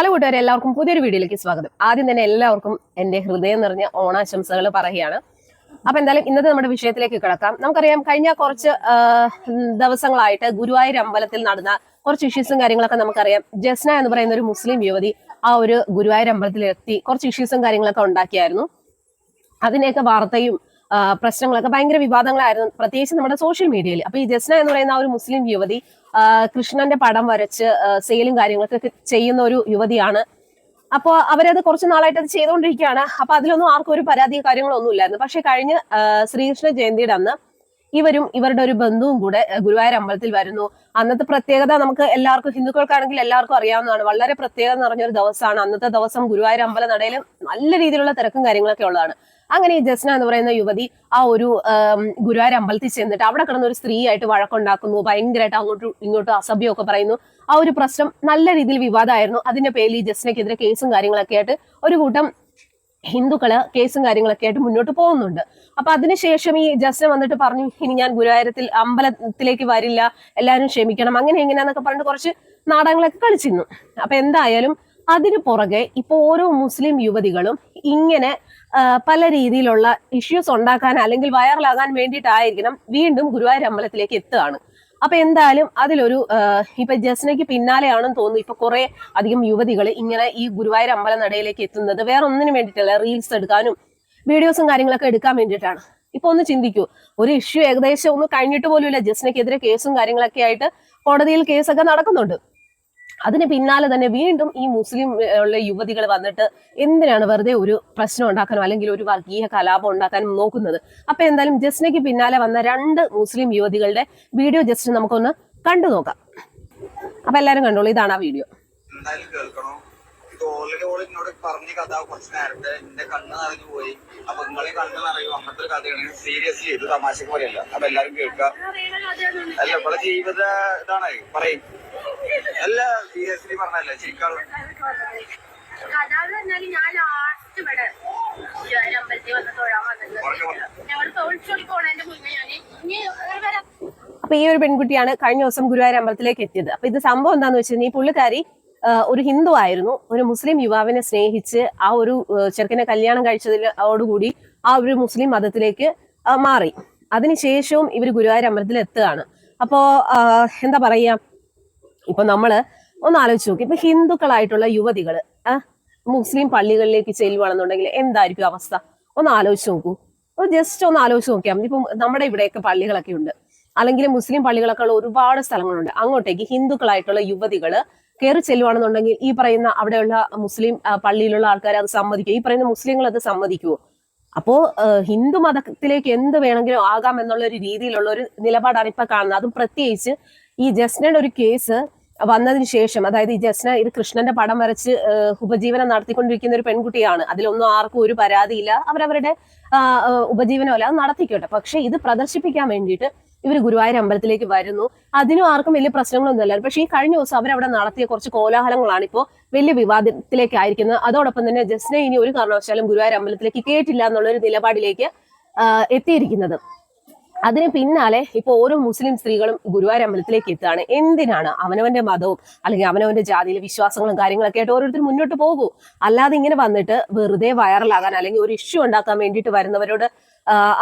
Hello കൂട്ടുകാരെ എല്ലാവർക്കും പുതിയൊരു വീഡിയോയിലേക്ക് സ്വാഗതം. ആദ്യം തന്നെ എല്ലാവർക്കും എന്റെ ഹൃദയം നിറഞ്ഞ ഓണാശംസകൾ പറയുകയാണ്. അപ്പൊ എന്തായാലും ഇന്നത്തെ നമ്മുടെ വിഷയത്തിലേക്ക് കിടക്കാം. നമുക്കറിയാം കഴിഞ്ഞ കുറച്ച് ദിവസങ്ങളായിട്ട് ഗുരുവായൂർ അമ്പലത്തിൽ നടന്ന കുറച്ച് ഇഷ്യൂസും കാര്യങ്ങളൊക്കെ നമുക്കറിയാം. ജസ്ന എന്ന് പറയുന്ന ഒരു മുസ്ലിം യുവതി ആ ഒരു ഗുരുവായൂർ അമ്പലത്തിൽ എത്തി കുറച്ച് ഇഷ്യൂസും കാര്യങ്ങളൊക്കെ ഉണ്ടാക്കിയായിരുന്നു. അതിനെയൊക്കെ വാർത്തയും പ്രശ്നങ്ങളൊക്കെ ഭയങ്കര വിവാദങ്ങളായിരുന്നു. പ്രത്യേകിച്ച് നമ്മുടെ സോഷ്യൽ മീഡിയയിൽ അപ്പൊ ഈ ജസ്ന എന്ന് പറയുന്ന ഒരു മുസ്ലിം യുവതി കൃഷ്ണന്റെ പടം വരച്ച് സെയിലും കാര്യങ്ങളൊക്കെ ചെയ്യുന്ന ഒരു യുവതിയാണ്. അപ്പോൾ അവരത് കുറച്ച് നാളായിട്ട് അത് ചെയ്തുകൊണ്ടിരിക്കുകയാണ്. അപ്പൊ അതിലൊന്നും ആർക്കും ഒരു പരാതി കാര്യങ്ങളൊന്നും ഇല്ലായിരുന്നു പക്ഷെ കഴിഞ്ഞ ശ്രീകൃഷ്ണ ജയന്തിയുടെ അന്ന് ഇവരും ഇവരുടെ ഒരു ബന്ധുവും കൂടെ ഗുരുവായൂർ അമ്പലത്തിൽ വരുന്നു. അന്നത്തെ പ്രത്യേകത നമുക്ക് എല്ലാവർക്കും ഹിന്ദുക്കൾക്കാണെങ്കിൽ എല്ലാവർക്കും അറിയാവുന്നതാണ്. വളരെ പ്രത്യേകത നിറഞ്ഞൊരു ദിവസമാണ്. അന്നത്തെ ദിവസം ഗുരുവായൂർ അമ്പല നടയിൽ നല്ല രീതിയിലുള്ള തിരക്കും കാര്യങ്ങളൊക്കെ ഉള്ളതാണ്. അങ്ങനെ ഈ ജസ്ന എന്ന് പറയുന്ന യുവതി ആ ഒരു ഗുരുവായൂർ അമ്പലത്തിൽ ചെന്നിട്ട് അവിടെ കിടന്ന ഒരു സ്ത്രീയായിട്ട് വഴക്കുണ്ടാക്കുന്നു. ഭയങ്കരമായിട്ട് അങ്ങോട്ടും ഇങ്ങോട്ടും അസഭ്യമൊക്കെ പറയുന്നു. ആ ഒരു പ്രശ്നം നല്ല രീതിയിൽ വിവാദമായിരുന്നു. അതിന്റെ പേരിൽ ഈ ജസ്നക്കെതിരെ കേസും കാര്യങ്ങളൊക്കെ ആയിട്ട് ഒരു കൂട്ടം ഹിന്ദുക്കൾ കേസും കാര്യങ്ങളൊക്കെ ആയിട്ട് മുന്നോട്ട് പോകുന്നുണ്ട്. അപ്പൊ അതിനുശേഷം ഈ ജസ്ന വന്നിട്ട് പറഞ്ഞു ഇനി ഞാൻ ഗുരുവായൂരത്തിൽ അമ്പലത്തിലേക്ക് വരില്ല എല്ലാവരും ക്ഷമിക്കണം. അങ്ങനെ എങ്ങനെയാന്നൊക്കെ പറഞ്ഞിട്ട് കുറച്ച് നാടകങ്ങളൊക്കെ കളിച്ചിരുന്നു. അപ്പൊ എന്തായാലും അതിനു പുറകെ ഇപ്പൊ ഓരോ മുസ്ലിം യുവതികളും ഇങ്ങനെ പല രീതിയിലുള്ള ഇഷ്യൂസ് ഉണ്ടാക്കാൻ അല്ലെങ്കിൽ വൈറലാകാൻ വേണ്ടിയിട്ടായിരിക്കണം വീണ്ടും ഗുരുവായൂർ അമ്പലത്തിലേക്ക് എത്തുകയാണ്. അപ്പൊ എന്തായാലും അതിലൊരു ഇപ്പൊ ജസ്നയ്ക്ക് പിന്നാലെയാണെന്ന് തോന്നുന്നു. ഇപ്പൊ കുറെ അധികം യുവതികൾ ഇങ്ങനെ ഈ ഗുരുവായൂർ അമ്പല നടയിലേക്ക് എത്തുന്നത്. വേറെ ഒന്നിനും വേണ്ടിയിട്ടല്ല റീൽസ് എടുക്കാനും വീഡിയോസും കാര്യങ്ങളൊക്കെ എടുക്കാൻ വേണ്ടിയിട്ടാണ്. ഇപ്പൊ ഒന്ന് ചിന്തിക്കൂ ഒരു ഇഷ്യൂ ഏകദേശം ഒന്ന് കഴിഞ്ഞിട്ട് പോലും പോലുമില്ല. ജസ്നയ്ക്കെതിരെ കേസും കാര്യങ്ങളൊക്കെ ആയിട്ട് കോടതിയിൽ കേസൊക്കെ നടക്കുന്നുണ്ട്. അതിന് പിന്നാലെ തന്നെ വീണ്ടും ഈ മുസ്ലിം ഉള്ള യുവതികൾ വന്നിട്ട് എന്തിനാണ് വെറുതെ ഒരു പ്രശ്നം ഉണ്ടാക്കാനോ അല്ലെങ്കിൽ ഒരു വർഗീയ കലാപം ഉണ്ടാക്കാനും നോക്കുന്നത്? അപ്പൊ എന്തായാലും ജസ്നയ്ക്ക് പിന്നാലെ വന്ന രണ്ട് മുസ്ലിം യുവതികളുടെ വീഡിയോ ജസ്റ്റ് നമുക്കൊന്ന് കണ്ടു നോക്കാം. അപ്പൊ എല്ലാരും കണ്ടോളൂ. ഇതാണ് ആ വീഡിയോ. ഓൾറെഡി എന്റെ കണ്ണ് നിറഞ്ഞു പോയി. അപ്പൊ സീരിയസ്ലി ഇത് എല്ലാരും അല്ല ജീവിത ഇതാണ്. പറയും. അല്ല സീരിയസ്ലി പറഞ്ഞല്ലേ പറഞ്ഞാൽ ഞാൻ ലാസ്റ്റ് ഇവിടെ ഗുരുവായൂർ അമ്പലത്തിൽ വന്ന് തൊഴാൻ വന്നത് ഞങ്ങൾ തൊഴിച്ചോടി പോണതിന്റെ മുന്നേ ഞാൻ ഇനി വരാം. അപ്പൊ ഈ ഒരു പെൺകുട്ടിയാണ് കഴിഞ്ഞ ദിവസം ഗുരുവായൂർ അമ്പലത്തിലേക്ക് എത്തിയത്. അപ്പൊ ഇത് സംഭവം എന്താന്ന് വെച്ചിട്ടുണ്ടെങ്കിൽ ഈ പുള്ളിക്കാരി ഒരു ഹിന്ദു ആയിരുന്നു. ഒരു മുസ്ലിം യുവാവിനെ സ്നേഹിച്ച് ആ ഒരു ചെറുക്കനെ കല്യാണം കഴിച്ചതിനോടുകൂടി ആ ഒരു മുസ്ലിം മതത്തിലേക്ക് മാറി. അതിനുശേഷവും ഇവർ ഗുരുവായൂർ അമ്പലത്തിൽ എത്തുകയാണ്. അപ്പോ എന്താ പറയാ? ഇപ്പൊ നമ്മൾ ഒന്ന് ആലോചിച്ച് നോക്കി. ഇപ്പൊ ഹിന്ദുക്കളായിട്ടുള്ള യുവതികൾ മുസ്ലിം പള്ളികളിലേക്ക് ചെല്ലുവാണെന്നുണ്ടെങ്കിൽ എന്തായിരിക്കും അവസ്ഥ? ഒന്ന് ആലോചിച്ച് നോക്കൂ. ജസ്റ്റ് ഒന്ന് ആലോചിച്ച് നോക്കിയാൽ മതി. ഇപ്പം നമ്മുടെ ഇവിടെയൊക്കെ പള്ളികളൊക്കെ ഉണ്ട്. അല്ലെങ്കിൽ മുസ്ലിം പള്ളികളൊക്കെ ഉള്ള ഒരുപാട് സ്ഥലങ്ങളുണ്ട്. അങ്ങോട്ടേക്ക് ഹിന്ദുക്കളായിട്ടുള്ള യുവതികൾ കയറി ചെല്ലുവാണെന്നുണ്ടെങ്കിൽ ഈ പറയുന്ന അവിടെയുള്ള മുസ്ലിം പള്ളിയിലുള്ള ആൾക്കാർ അത് സമ്മതിക്കും ഈ പറയുന്ന മുസ്ലിങ്ങൾ അത് സമ്മതിക്കുമോ അപ്പോ ഹിന്ദു മതത്തിലേക്ക് എന്ത് വേണമെങ്കിലും ആകാം എന്നുള്ള ഒരു രീതിയിലുള്ള ഒരു നിലപാടാണ് ഇപ്പൊ കാണുന്നത്. അതും പ്രത്യേകിച്ച് ഈ ജസ്നയുടെ ഒരു കേസ് വന്നതിന് ശേഷം അതായത് ഈ ജസ്ന ഇത് കൃഷ്ണന്റെ പടം വരച്ച് ഉപജീവനം നടത്തിക്കൊണ്ടിരിക്കുന്ന ഒരു പെൺകുട്ടിയാണ്. അതിലൊന്നും ആർക്കും ഒരു പരാതിയില്ല. അവരവരുടെ ഉപജീവനമല്ല അത് നടത്തിക്കോട്ടെ. പക്ഷെ ഇത് പ്രദർശിപ്പിക്കാൻ വേണ്ടിയിട്ട് ഇവർ ഗുരുവായൂർ അമ്പലത്തിലേക്ക് വരുന്നു. അതിനും ആർക്കും വലിയ പ്രശ്നങ്ങളൊന്നും ഇല്ല പക്ഷേ ഈ കഴിഞ്ഞ ദിവസം അവരവിടെ നടത്തിയ കുറച്ച് കോലാഹലങ്ങളാണ് ഇപ്പോൾ വലിയ വിവാദത്തിലേക്ക് ആയിരിക്കുന്നത് അതോടൊപ്പം തന്നെ ജസ്ന ഇനി ഒരു കാരണവശാലും ഗുരുവായൂർ അമ്പലത്തിലേക്ക് കേട്ടില്ല എന്നുള്ള ഒരു നിലപാടിലേക്ക് എത്തിയിരിക്കുന്നത്. അതിന് പിന്നാലെ ഇപ്പൊ ഓരോ മുസ്ലിം സ്ത്രീകളും ഗുരുവായൂർ അമ്പലത്തിലേക്ക് എത്തുകയാണ്. എന്തിനാണ്? അവനവന്റെ മതവും അല്ലെങ്കിൽ അവനവന്റെ ജാതിയിലെ വിശ്വാസങ്ങളും കാര്യങ്ങളൊക്കെ ആയിട്ട് ഓരോരുത്തർ മുന്നോട്ട് പോകൂ. അല്ലാതെ ഇങ്ങനെ വന്നിട്ട് വെറുതെ വൈറലാകാൻ അല്ലെങ്കിൽ ഒരു ഇഷ്യൂ ഉണ്ടാക്കാൻ വേണ്ടിയിട്ട് വരുന്നവരോട്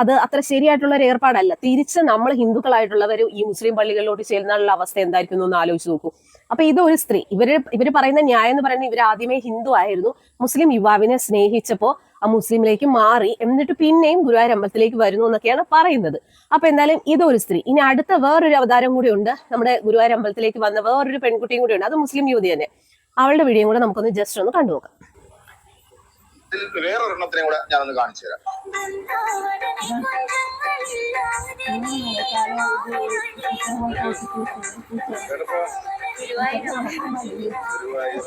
അത് അത്ര ശരിയായിട്ടുള്ള ഒരു ഏർപ്പാടല്ല. തിരിച്ച് നമ്മൾ ഹിന്ദുക്കളായിട്ടുള്ളവർ ഈ മുസ്ലിം പള്ളികളിലോട്ട് ചെല്ലുന്നുള്ള അവസ്ഥ എന്തായിരിക്കും എന്ന് ആലോചിച്ച് നോക്കൂ. അപ്പൊ ഇതൊരു സ്ത്രീ ഇവർ ഇവർ പറയുന്ന ന്യായം എന്ന് പറയുന്നത് ഇവർ ആദ്യമേ ഹിന്ദു ആയിരുന്നു. മുസ്ലിം യുവാവിനെ സ്നേഹിച്ചപ്പോ ആ മുസ്ലിമിലേക്ക് മാറി എന്നിട്ട് പിന്നെയും ഗുരുവായൂർ അമ്പലത്തിലേക്ക് വരുന്നു എന്നൊക്കെയാണ് പറയുന്നത്. അപ്പൊ എന്തായാലും ഇതൊരു സ്ത്രീ. ഇനി അടുത്ത വേറൊരു അവതാരം കൂടി ഉണ്ട്. നമ്മുടെ ഗുരുവായൂർ അമ്പലത്തിലേക്ക് വന്ന വേറൊരു പെൺകുട്ടിയും കൂടി ഉണ്ട്. അത് മുസ്ലിം യുവതി തന്നെ. അവളുടെ വീഡിയോ കൂടെ നമുക്കൊന്ന് ജസ്റ്റ് ഒന്ന് കണ്ടുനോക്കാം ഇതിൽ വേറൊരെണ്ണത്തിനെ കൂടെ ഞാനൊന്ന് കാണിച്ചു തരാം. ഗുരുവായൂർ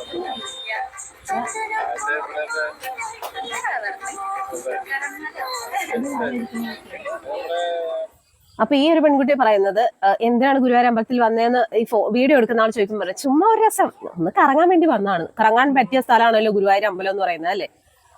അപ്പൊ ഈ ഒരു പെൺകുട്ടി പറയുന്നത് എന്തിനാണ് ഗുരുവായൂർ അമ്പലത്തിൽ വന്നതെന്ന് ഈ വീഡിയോ എടുക്കുന്ന ആൾ ചോദിക്കുമ്പോൾ പറയാം ചുമ്മാ ഒരു രസം ഒന്ന് കറങ്ങാൻ വേണ്ടി വന്നതാണ്. കറങ്ങാൻ പറ്റിയ സ്ഥലമാണല്ലോ ഗുരുവായൂർ അമ്പലം എന്ന് പറയുന്നത് അല്ലെ?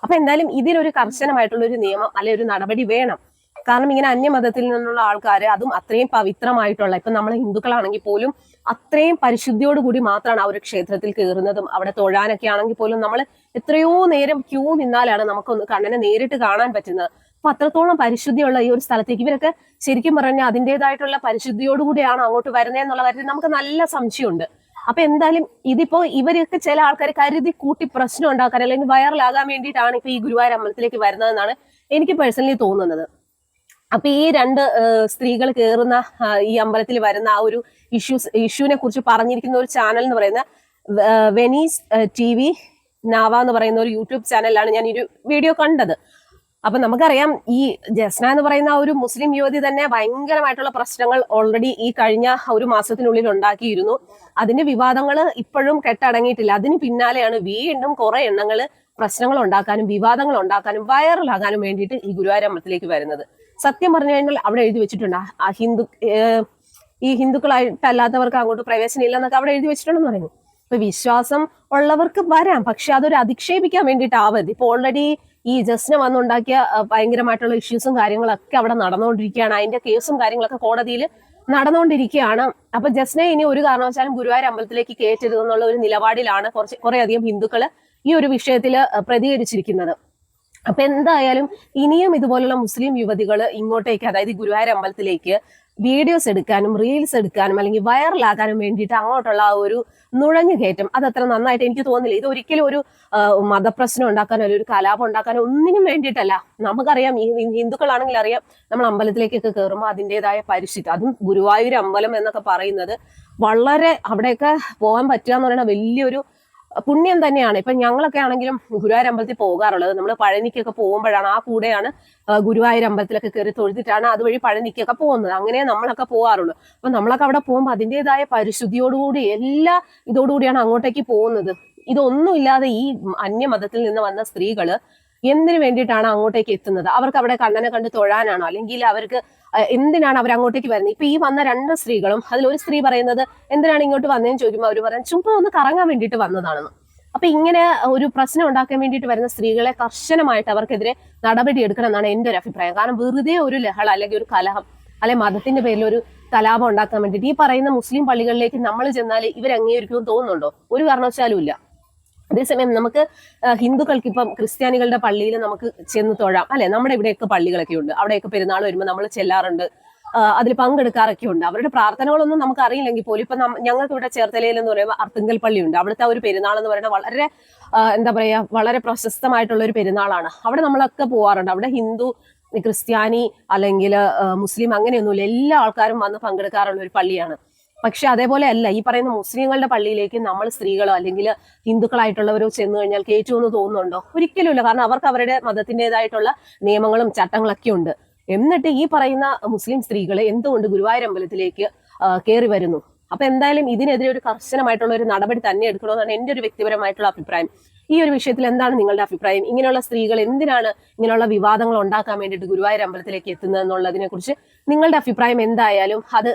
അപ്പൊ എന്തായാലും ഇതിലൊരു കർശനമായിട്ടുള്ള ഒരു നിയമം അല്ലെ ഒരു നടപടി വേണം. കാരണം ഇങ്ങനെ അന്യമതത്തിൽ നിന്നുള്ള ആൾക്കാർ അതും അത്രയും പവിത്രമായിട്ടുള്ള ഇപ്പൊ നമ്മൾ ഹിന്ദുക്കളാണെങ്കിൽ പോലും അത്രയും പരിശുദ്ധിയോടുകൂടി മാത്രമാണ് ആ ഒരു ക്ഷേത്രത്തിൽ കയറുന്നതും അവിടെ തൊഴാനൊക്കെ ആണെങ്കിൽ പോലും നമ്മൾ എത്രയോ നേരം ക്യൂ നിന്നാലാണ് നമുക്കൊന്ന് കണ്ണനെ നേരിട്ട് കാണാൻ പറ്റുന്നത്. അപ്പൊ അത്രത്തോളം പരിശുദ്ധിയുള്ള ഈ ഒരു സ്ഥലത്തേക്ക് ഇവരൊക്കെ ശരിക്കും പറഞ്ഞാൽ അതിന്റെതായിട്ടുള്ള പരിശുദ്ധിയോടുകൂടിയാണ് അങ്ങോട്ട് വരുന്നത് എന്നുള്ള കാര്യത്തിൽ നമുക്ക് നല്ല സംശയമുണ്ട്. അപ്പൊ എന്തായാലും ഇതിപ്പോ ഇവരൊക്കെ ചില ആൾക്കാർ കരുതി കൂട്ടി പ്രശ്നം ഉണ്ടാക്കാൻ അല്ലെങ്കിൽ വൈറലാകാൻ വേണ്ടിയിട്ടാണ് ഇപ്പൊ ഈ ഗുരുവായൂർ അമ്പലത്തിലേക്ക് വരുന്നതെന്നാണ് എനിക്ക് പേഴ്സണലി തോന്നുന്നത്. അപ്പൊ ഈ രണ്ട് സ്ത്രീകൾ കയറുന്ന ഈ അമ്പലത്തിൽ വരുന്ന ആ ഒരു ഇഷ്യൂസ് ഇഷ്യൂവിനെ കുറിച്ച് പറഞ്ഞിരിക്കുന്ന ഒരു ചാനൽ എന്ന് പറയുന്ന വെനീസ് ടി വി നാവ എന്ന് പറയുന്ന ഒരു യൂട്യൂബ് ചാനലിലാണ് ഞാൻ ഒരു വീഡിയോ കണ്ടത്. അപ്പൊ നമുക്കറിയാം ഈ ജസ്ന എന്ന് പറയുന്ന ആ ഒരു മുസ്ലിം യുവതി തന്നെ ഭയങ്കരമായിട്ടുള്ള പ്രശ്നങ്ങൾ ഓൾറെഡി ഈ കഴിഞ്ഞ ഒരു മാസത്തിനുള്ളിൽ ഉണ്ടാക്കിയിരുന്നു. അതിന്റെ വിവാദങ്ങൾ ഇപ്പോഴും കെട്ടടങ്ങിയിട്ടില്ല. അതിന് പിന്നാലെയാണ് വീണ്ടും കുറെ എണ്ണങ്ങൾ പ്രശ്നങ്ങൾ ഉണ്ടാക്കാനും വിവാദങ്ങൾ ഉണ്ടാക്കാനും വൈറലാകാനും വേണ്ടിയിട്ട് ഈ ഗുരുവായൂരമ്പലത്തിലേക്ക് വരുന്നത്. സത്യം പറഞ്ഞു കഴിഞ്ഞാൽ അവിടെ എഴുതി വെച്ചിട്ടുണ്ട്. ആ- ഹിന്ദു ഈ ഹിന്ദുക്കളായിട്ടല്ലാത്തവർക്ക് അങ്ങോട്ട് പ്രവേശനം ഇല്ല എന്നൊക്കെ അവിടെ എഴുതി വെച്ചിട്ടുണ്ടെന്ന് പറയുന്നു. ഇപ്പൊ വിശ്വാസം ഉള്ളവർക്ക് വരാം പക്ഷെ അതൊരു അധിക്ഷേപിക്കാൻ വേണ്ടിയിട്ടാവരുത്. ഇപ്പൊ ഓൾറെഡി ഈ ജസ്റ്റിനെ വന്നുണ്ടാക്കിയ ഭയങ്കരമായിട്ടുള്ള ഇഷ്യൂസും കാര്യങ്ങളൊക്കെ അവിടെ നടന്നുകൊണ്ടിരിക്കുകയാണ്. അതിന്റെ കേസും കാര്യങ്ങളൊക്കെ കോടതിയിൽ നടന്നുകൊണ്ടിരിക്കുകയാണ്. അപ്പൊ ജസ്നെ ഇനി ഒരു കാരണവശാലും ഗുരുവായൂർ അമ്പലത്തിലേക്ക് കയറ്റരുതെന്നുള്ള ഒരു നിലപാടിലാണ് കുറച്ച് കുറെ അധികം ഹിന്ദുക്കൾ ഈ ഒരു വിഷയത്തിൽ പ്രതികരിച്ചിരിക്കുന്നത്. അപ്പൊ എന്തായാലും ഇനിയും ഇതുപോലുള്ള മുസ്ലിം യുവതികൾ ഇങ്ങോട്ടേക്ക് അതായത് ഗുരുവായൂർ അമ്പലത്തിലേക്ക് വീഡിയോസ് എടുക്കാനും റീൽസ് എടുക്കാനും അല്ലെങ്കിൽ വൈറലാകാനും വേണ്ടിയിട്ട് അങ്ങോട്ടുള്ള ആ ഒരു നുഴഞ്ഞു കയറ്റം അത് അത്ര നന്നായിട്ട് എനിക്ക് തോന്നുന്നില്ല. ഇത് ഒരിക്കലും ഒരു മതപ്രശ്നം ഉണ്ടാക്കാനോ അല്ലെങ്കിൽ ഒരു കലാപം ഉണ്ടാക്കാനോ ഒന്നിനും വേണ്ടിയിട്ടല്ല. നമുക്കറിയാം ഹിന്ദുക്കളാണെങ്കിൽ അറിയാം നമ്മൾ അമ്പലത്തിലേക്കൊക്കെ കയറുമ്പോൾ അതിന്റെതായ പരിശുദ്ധി അതും ഗുരുവായൂർ അമ്പലം എന്നൊക്കെ പറയുന്നത് വളരെ അവിടെയൊക്കെ പോകാൻ പറ്റുക എന്ന് പറയുന്ന വലിയൊരു പുണ്യം തന്നെയാണ്. ഇപ്പൊ ഞങ്ങളൊക്കെ ആണെങ്കിലും ഗുരുവായൂർ അമ്പലത്തിൽ പോകാറുള്ളത്. നമ്മൾ പഴനിക്കൊക്കെ പോകുമ്പോഴാണ് ആ കൂടെയാണ് ഗുരുവായൂർ അമ്പലത്തിലൊക്കെ കയറി തൊഴുതിട്ടാണ് അതുവഴി പഴനിക്കൊക്കെ പോകുന്നത്. അങ്ങനെ നമ്മളൊക്കെ പോകാറുള്ളൂ. അപ്പൊ നമ്മളൊക്കെ അവിടെ പോകുമ്പോൾ അതിന്റെതായ പരിശുദ്ധിയോടുകൂടി എല്ലാ ഇതോടുകൂടിയാണ് അങ്ങോട്ടേക്ക് പോകുന്നത്. ഇതൊന്നുമില്ലാതെ ഈ അന്യമതത്തിൽ നിന്ന് വന്ന സ്ത്രീകൾ എന്തിനു വേണ്ടിയിട്ടാണ് അങ്ങോട്ടേക്ക് എത്തുന്നത്? അവർക്ക് അവിടെ കണ്ണനെ കണ്ട് തൊഴാനാണോ? അല്ലെങ്കിൽ അവർക്ക് എന്തിനാണ് അവർ അങ്ങോട്ടേക്ക് വരുന്നത്? ഇപ്പൊ ഈ വന്ന രണ്ട് സ്ത്രീകളും അതിൽ ഒരു സ്ത്രീ പറയുന്നത് എന്തിനാണ് ഇങ്ങോട്ട് വന്നതെന്ന് ചോദിക്കുമ്പോൾ അവർ പറയാൻ ചുമ്മാ ഒന്ന് കറങ്ങാൻ വേണ്ടിയിട്ട് വന്നതാണെന്ന്. അപ്പൊ ഇങ്ങനെ ഒരു പ്രശ്നം ഉണ്ടാക്കാൻ വേണ്ടിയിട്ട് വരുന്ന സ്ത്രീകളെ കർശനമായിട്ട് അവർക്കെതിരെ നടപടി എടുക്കണം എന്നാണ് എന്റെ ഒരു അഭിപ്രായം. കാരണം വെറുതെ ഒരു ലഹള അല്ലെങ്കിൽ ഒരു കലഹം അല്ലെ മതത്തിന്റെ പേരിൽ ഒരു കലാപം ഉണ്ടാക്കാൻ വേണ്ടിയിട്ട് ഈ പറയുന്ന മുസ്ലിം പള്ളികളിലേക്ക് നമ്മൾ ചെന്നാൽ ഇവർ അംഗീകരിക്കുമെന്ന് തോന്നുന്നുണ്ടോ? ഒരു കാരണവശാലും ഇല്ല. അതേസമയം നമുക്ക് ഹിന്ദുക്കൾക്ക് ഇപ്പം ക്രിസ്ത്യാനികളുടെ പള്ളിയിൽ നമുക്ക് ചെന്ന് തൊഴാം. അല്ലെ? നമ്മുടെ ഇവിടെയൊക്കെ പള്ളികളൊക്കെ ഉണ്ട്. അവിടെയൊക്കെ പെരുന്നാൾ വരുമ്പോൾ നമ്മൾ ചെല്ലാറുണ്ട്. അതിൽ പങ്കെടുക്കാറൊക്കെ ഉണ്ട്. അവരുടെ പ്രാർത്ഥനകളൊന്നും നമുക്ക് അറിയില്ലെങ്കിൽ പോലും ഇപ്പൊ ഞങ്ങൾക്ക് ഇവിടെ ചേർത്തലയിൽ എന്ന് പറയുമ്പോൾ അർത്തുങ്കൽ പള്ളിയുണ്ട് അവിടുത്തെ ഒരു പെരുന്നാൾ എന്ന് പറയുന്നത് വളരെ എന്താ പറയാ വളരെ പ്രശസ്തമായിട്ടുള്ള ഒരു പെരുന്നാളാണ്. അവിടെ നമ്മളൊക്കെ പോവാറുണ്ട്. അവിടെ ഹിന്ദു ക്രിസ്ത്യാനി അല്ലെങ്കിൽ മുസ്ലിം അങ്ങനെയൊന്നുമില്ല. എല്ലാ ആൾക്കാരും വന്ന് പങ്കെടുക്കാറുള്ള ഒരു പള്ളിയാണ്. പക്ഷെ അതേപോലെ അല്ല ഈ പറയുന്ന മുസ്ലിങ്ങളുടെ പള്ളിയിലേക്ക് നമ്മൾ സ്ത്രീകളോ അല്ലെങ്കിൽ ഹിന്ദുക്കളായിട്ടുള്ളവരോ ചെന്ന് കഴിഞ്ഞാൽ കയറ്റുമെന്ന് തോന്നുന്നുണ്ടോ? ഒരിക്കലുമില്ല. കാരണം അവർക്ക് അവരുടെ മതത്തിന്റെതായിട്ടുള്ള നിയമങ്ങളും ചട്ടങ്ങളൊക്കെ ഉണ്ട്. എന്നിട്ട് ഈ പറയുന്ന മുസ്ലിം സ്ത്രീകൾ എന്തുകൊണ്ട് ഗുരുവായൂർ അമ്പലത്തിലേക്ക് കയറി വരുന്നു? അപ്പൊ എന്തായാലും ഇതിനെതിരെ ഒരു കർശനമായിട്ടുള്ള ഒരു നടപടി തന്നെ എടുക്കണമെന്നാണ് എന്റെ ഒരു വ്യക്തിപരമായിട്ടുള്ള അഭിപ്രായം. ഈ ഒരു വിഷയത്തിൽ എന്താണ് നിങ്ങളുടെ അഭിപ്രായം? ഇങ്ങനെയുള്ള സ്ത്രീകൾ എന്തിനാണ് ഇങ്ങനെയുള്ള വിവാദങ്ങൾ ഉണ്ടാക്കാൻ വേണ്ടിയിട്ട് ഗുരുവായൂർ അമ്പലത്തിലേക്ക് എത്തുന്നത് എന്നുള്ളതിനെ കുറിച്ച് നിങ്ങളുടെ അഭിപ്രായം എന്തായാലും അത്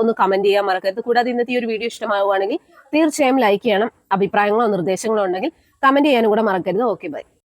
ഒന്ന് കമന്റ് ചെയ്യാൻ മറക്കരുത്. കൂടാതെ ഇന്നത്തെ ഈ ഒരു വീഡിയോ ഇഷ്ടമാവുകയാണെങ്കിൽ തീർച്ചയായും ലൈക്ക് ചെയ്യണം. അഭിപ്രായങ്ങളോ നിർദ്ദേശങ്ങളോ ഉണ്ടെങ്കിൽ കമന്റ് ചെയ്യാനും കൂടെ മറക്കരുത്. Okay bye